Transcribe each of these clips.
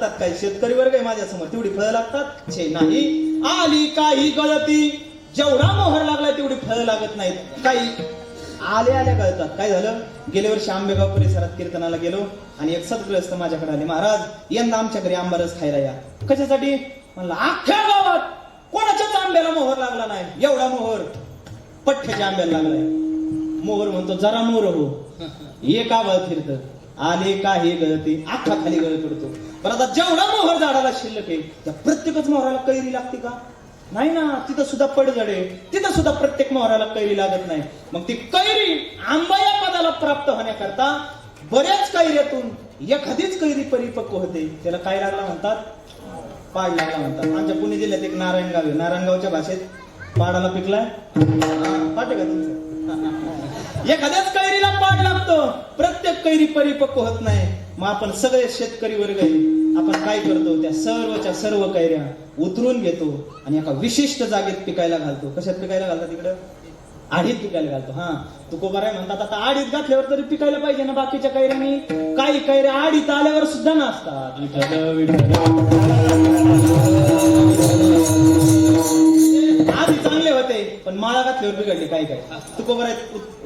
लागतात काय शेतकरी वर्ग आहे माझ्यासमोर. तेवढी फळं लागतात? छे नाही. आली काही गळती. जेवढा मोहर लागलाय तेवढी फळं लागत नाहीत. काही आले आल्या कळतात काय झालं? गेल्या वर्षी आंबेगाव परिसरात कीर्तनाला गेलो आणि एक सदग्रस्त माझ्याकडे आले. महाराज यंदा आमच्या घरी आंबारस खायला या. कशासाठी? म्हणलं अख्ख्या गावात कोणाच्याच आंब्याला मोहर लागला नाही. एवढा मोहर पठ्ठ्याच्या आंब्याला लागलाय मोहर म्हणतो जरा मोर हो. एक आवाज फिरत. आले काही गळते. अख्खा खाली गळ पडतो. पण आता जेवढा मोहर झाडाला शिल्लक आहे त्या प्रत्येकच मोहराला कैरी लागते का? नाही ना तिथं सुद्धा पडझडे तिथं सुद्धा प्रत्येक मोहराला कैरी लागत नाही. मग ती कैरी आंबा या पदाला प्राप्त होण्याकरता बऱ्याच कैऱ्यातून एखादीच कैरी परिपक्व होते. त्याला काय लागला म्हणतात? पाड लागला म्हणतात. आमच्या पुणे जिल्ह्यात एक नारायणगाव आहे. नारायणगावच्या भाषेत पाडाला पिकलाय? पाठ आहे का तुमचं? एखाद्याच कैरीला पाड लागतो. प्रत्येक कैरी परिपक्व होत नाही. मग आपण सगळे शेतकरी वर्ग आहे आपण काय करतो त्या सर्वच्या सर्व कैऱ्या उतरून घेतो आणि एका विशिष्ट जागेत पिकायला घालतो कशात पिकायला घालतात तिकडं आडीत पिकायला घालतो हा तुको बराय म्हणतात आता आडीत घातल्यावर तरी पिकायला पाहिजे ना बाकीच्या कैऱ्यानी काही कैऱ्या आडीत आल्यावर सुद्धा विठ्ठल आधी चांगले होते पण माळा घातल्यावर बिघडले काय काय तुको बराय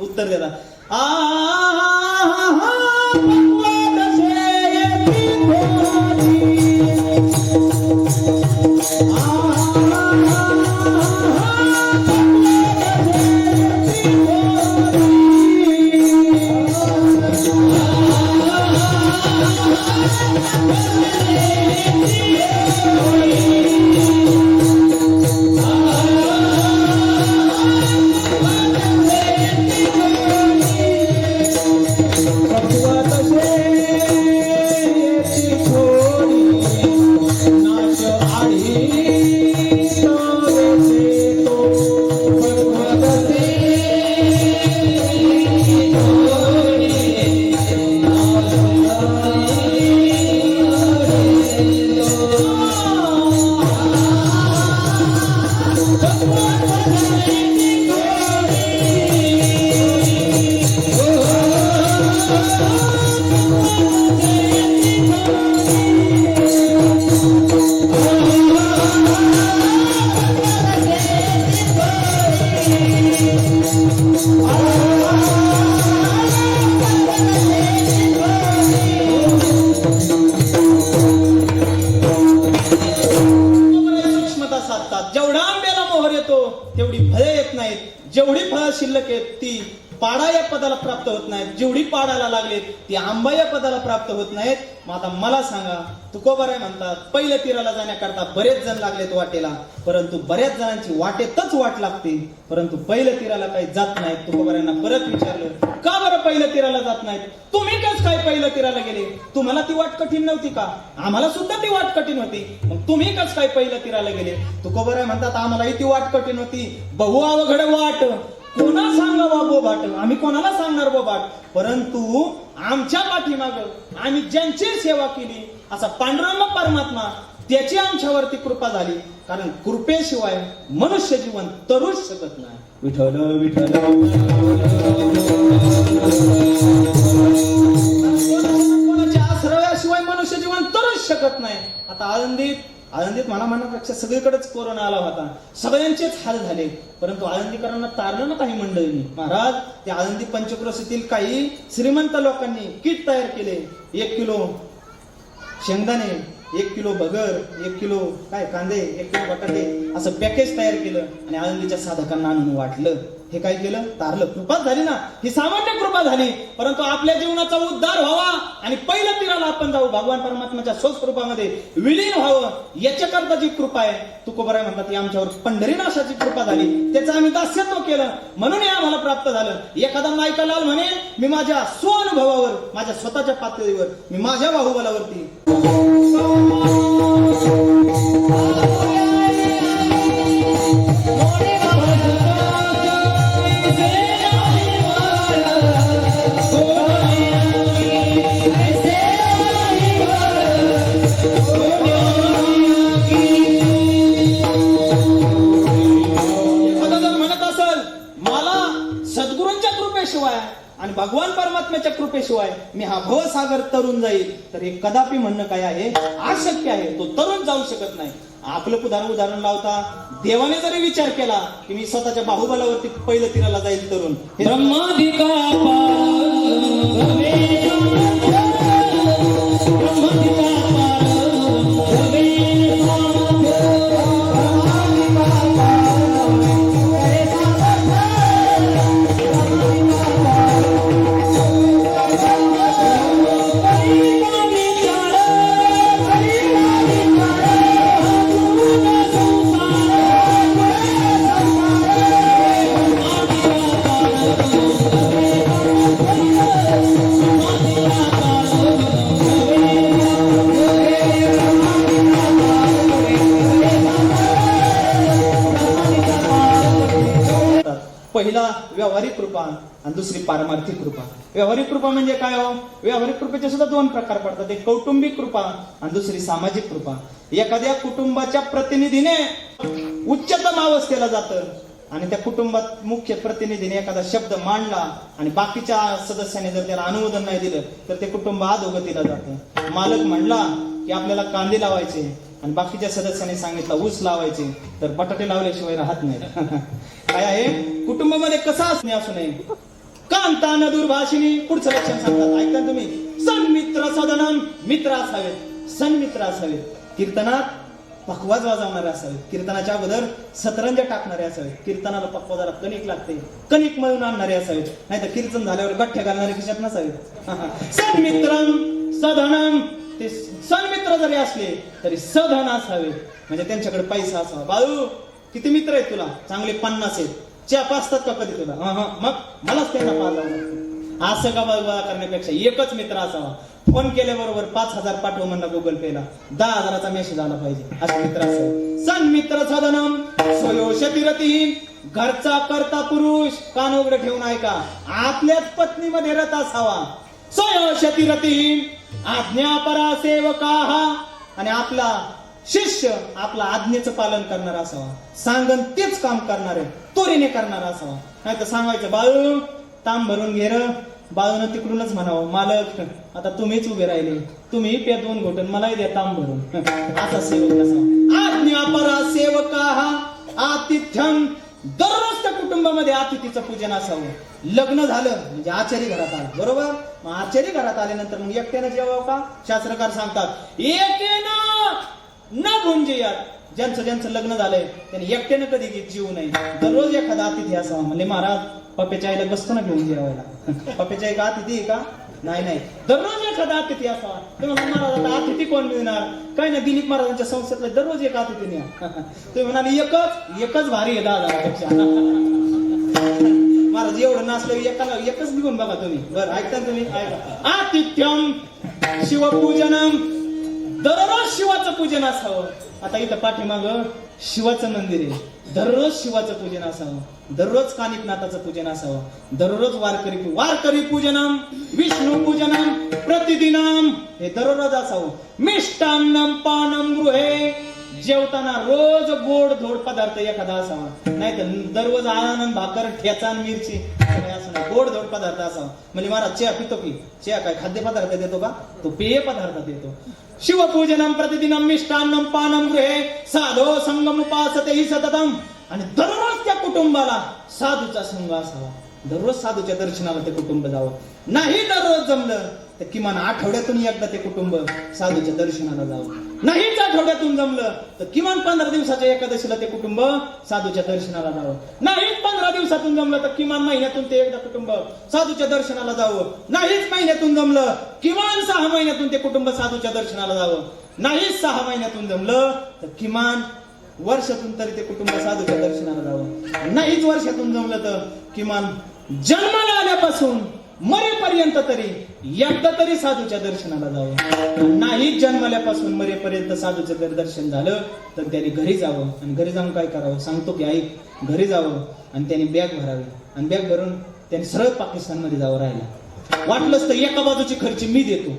उत्तर देता आ Ah तेवढी फळे येत नाहीत. जेवढी फळं शिल्लक आहेत ती पाडा या पदाला प्राप्त होत नाहीत. जेवढी पाडाला लागलेत ती आंबा या पदाला प्राप्त होत नाहीत. मग आता मला सांगा तुकोबाराय म्हणतात पहिल्या तीराला जाण्याकरता बरेच जण लागलेत वाटेला परंतु बऱ्याच जणांची वाटेतच वाट लागते. परंतु पहिल्या तीराला काही जात नाहीत. तुकोबारायांना परत विचारलं का बरं पहिल्या तीराला जात नाहीत? तुम्ही कस काय पहिल्या तीराला गेले? तुम्हाला ती वाट कठीण नव्हती का? आम्हाला सुद्धा ती वाट कठीण होती. मग तुम्ही कस काय पहिल्या तीराला गेले? तुकोबाराय म्हणतात आम्हालाही ती वाट कठीण होती. बहु अवघड वाट. कोणा सांगावा बोबाट आम्ही कोणाला सांगणार बोबाट परंतु आमच्या पाठीमाग आम्ही ज्यांची सेवा केली असा पांडुरंग परमात्मा त्याची आमच्यावरती कृपा झाली. कारण कृपेशिवाय मनुष्य जीवन तरूच शकत नाही. विठ्ठल कोणाच्या आश्रयाशिवाय मनुष्य जीवन तरूच शकत नाही. आता आनंदीत आनंदीत मला म्हणण्यापेक्षा सगळीकडेच कोरोना आला होता. सगळ्यांचेच हाल झाले. परंतु आळंदीकरांना तारलं ना काही मंडळींनी. महाराज त्या आळंदी पंचक्रोशीतील काही श्रीमंत लोकांनी किट तयार केले. एक किलो शेंगदाणे एक किलो बगर एक किलो काय कांदे एक किलो बटाटे असं पॅकेज तयार केलं आणि आळंदीच्या साधकांना आणून वाटलं. हे काय केलं? तारलं. कृपा झाली ना. ही सामान्य कृपा झाली. परंतु आपल्या जीवनाचा उद्धार व्हावा आणि पहिल्या तीराला आपण जाऊ. भगवान परमात्माच्या स्वस्वरूपामध्ये विलीन व्हावं. याच्याकरता जी कृपा आहे तुकोबराय म्हणतात ती आमच्यावर पंढरीनाशाची कृपा झाली. त्याचं आम्ही दास्यत्व केलं. म्हणून हे आम्हाला प्राप्त झालं. एखादा मायकालाल म्हणे मी माझ्या स्वअनुभवावर माझ्या स्वतःच्या पातळीवर मी माझ्या बाहुबलावरती सद्गुरूंच्या कृपेशिवाय मी हा भवसागर तरुण जाईल. तर हे कदापि म्हणणं काय आहे? अशक्य आहे. तो तरुण जाऊ शकत नाही. आपलं उदाहरण उदाहरण लावता देवाने जरी विचार केला की मी स्वतःच्या बाहुबलावरती पहिलं तिराला जाईल तरुण. हे पहिला व्यावहारिक कृपा आणि दुसरी पारमार्थिक कृपा. व्यावहारिक कृपा म्हणजे काय हो? व्यावहारिक कृपेचे सुद्धा दोन प्रकार पडतात. एक कौटुंबिक कृपा आणि दुसरी सामाजिक कृपा. एखाद्या कुटुंबाच्या प्रतिनिधीने उच्चतम अवस्थेला जातं आणि त्या कुटुंबात मुख्य प्रतिनिधीने एखादा शब्द मांडला आणि बाकीच्या सदस्याने जर त्याला अनुमोदन नाही दिलं तर ते कुटुंब अधोगतीला जातं. मालक म्हणला की आपल्याला कांदे लावायचे आणि बाकीच्या सदस्याने सांगितलं ऊस लावायचे तर बटाटे लावल्याशिवाय राहत नाही. काय आहे? कुटुंबामध्ये कसा असणे असू नये? कांता न दुर्भाषिणी पुढचं लक्षण सांगतात. ऐकता तुम्ही. सन्मित्र सदनम. मित्र असावेत. सन्मित्र असावेत. कीर्तनात पखवाज वाजवणारे असावेत. कीर्तनाच्या अगोदर सतरंज टाकणारे असावेत. कीर्तनाला पक्वा जरा कणिक लागते. कणिक मळून आणणारे असावेत. नाही तर कीर्तन झाल्यावर गठ्ठ्या घालणारे खिशात नसावेत. सन्मित्रम सधनम ते सन्मित्र जरी असले तरी सधन असावे. म्हणजे त्यांच्याकडे पैसा असावा. बाळू किती मित्र आहेत तुला? चांगले पन्नास आहेत. च्या पाचतात का कधी तुला हा मग मलाच त्यांना पाच लागतं असं का गोळा करण्यापेक्षा एकच मित्र असावा. फोन केल्याबरोबर पाच हजार पाठव म्हणला गुगल पेला दहा हजाराचा मेसेज आला पाहिजे. असे मित्र असावे सन मित्र सदनम स्वयोशतिरती घरचा करता पुरुष कान उघडं ठेवून ऐका. आपल्याच पत्नीमध्ये रथ असावा. स्वयोशतिरती आज्ञापरा सेवका. आणि आपला शिष्य आपला आज्ञेचं पालन करणारा असावा. सांगन तेच काम करणार आहे तोरीने करणारा असावा. नाही तर सांगायचं बाळू ताम भरून घे र. बाळून तिकडूनच म्हणावं मालक आता तुम्हीच उभे राहिले. तुम्ही पे दोन घोटन मलाही द्या ताम भरून. असा सेवक नसावा आज्ञापरा सेवका आतिथ्यम दररोज त्या कुटुंबामध्ये अतिथीचं पूजन असावं. लग्न झालं म्हणजे आचारी घरात आलं. बरोबर? मग आचारी घरात आल्यानंतर मग एकट्यानं जेवावं का? शास्त्रकार सांगतात एकेनं न गुंजियात ज्यांचं ज्यांचं लग्न झालंय त्यांनी एकट्यानं कधी घेत जीव नाही. दररोज एखादा अतिथी असावा. म्हणजे महाराज पप्याच्या आईला बसतो ना घेऊन जेवायला पप्याच्या आई का अतिथी आहे का? नाही नाही. दररोज एखादा अतिथी असावा. तुम्ही महाराज आता अतिथी कोण मिळणार? काय नाही दिलीप महाराजांच्या संस्थेतला दररोज एक अतिथी न्या. तुम्ही म्हणाले एकच? एकच भारी आहे दादा. महाराज एवढं नाचलं एकाला एकच निघून बघा तुम्ही. बरं ऐकता ना तुम्ही? ऐका. आतिथ्यम शिवपूजनम दररोज शिवाचं पूजन असावं. आता इथं पाठीमाग शिवाचं मंदिर आहे. दररोज शिवाचं पूजन असावं. दररोज कानिकनाथाचं पूजन असावं. दररोज वारकरी वारकरी पूजनम विष्णू पूजनम प्रतिदिनम हे दररोज असावं. मिष्टान्नम पानम गृहे जेवताना रोज गोड धोड पदार्थ एखादा असावा. नाही तर दररोज आनंद भाकर ठेचा मिरची. असं गोड धोड पदार्थ असावा. म्हणजे महाराज चहा पितो की? चहा काय खाद्य पदार्थ देतो का? तो पेय पदार्थ देतो. शिवपूजनम प्रतिदिनम मिष्टान्नम पानम गृहे साधो संगम उपासते ही सततम. आणि दररोज त्या कुटुंबाला साधूचा संघ असावा. दररोज साधूच्या दर्शनाला ते कुटुंब जावं. नाही दररोज जमलं तर किमान आठवड्यातून एकदा ते कुटुंब साधूच्या दर्शनाला जावं. नाहीच आठवड्यातून जमलं तर किमान पंधरा दिवसाच्या एकादशीला ते कुटुंब साधूच्या दर्शनाला जावं. नाहीच पंधरा दिवसातून जमलं तर किमान महिन्यातून ते एकदा कुटुंब साधूच्या दर्शनाला जावं. नाहीच महिन्यातून जमलं किमान सहा महिन्यातून ते कुटुंब साधूच्या दर्शनाला जावं. नाहीच सहा महिन्यातून जमलं तर किमान वर्षातून तरी ते कुटुंब साधूच्या दर्शनाला जावं. नाहीच वर्षातून जमलं तर किमान जन्माला आल्यापासून मरेपर्यंत तरी एकदा तरी साधूच्या दर्शनाला जावं. नाही जन्मल्यापासून मरेपर्यंत साधूचं जर दर्शन झालं तर त्याने घरी जावं. आणि घरी जाऊन काय करावं? सांगतो की आई घरी जावं. आणि त्याने बॅग भरावी. आणि बॅग भरून त्याने सरळ पाकिस्तानमध्ये जावं राहिला वाटलंच तर एका बाजूची खर्च मी देतो.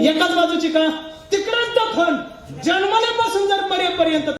एकाच बाजूची का? तिकडं दफन जन्मल्यापासून जर मरेपर्यंत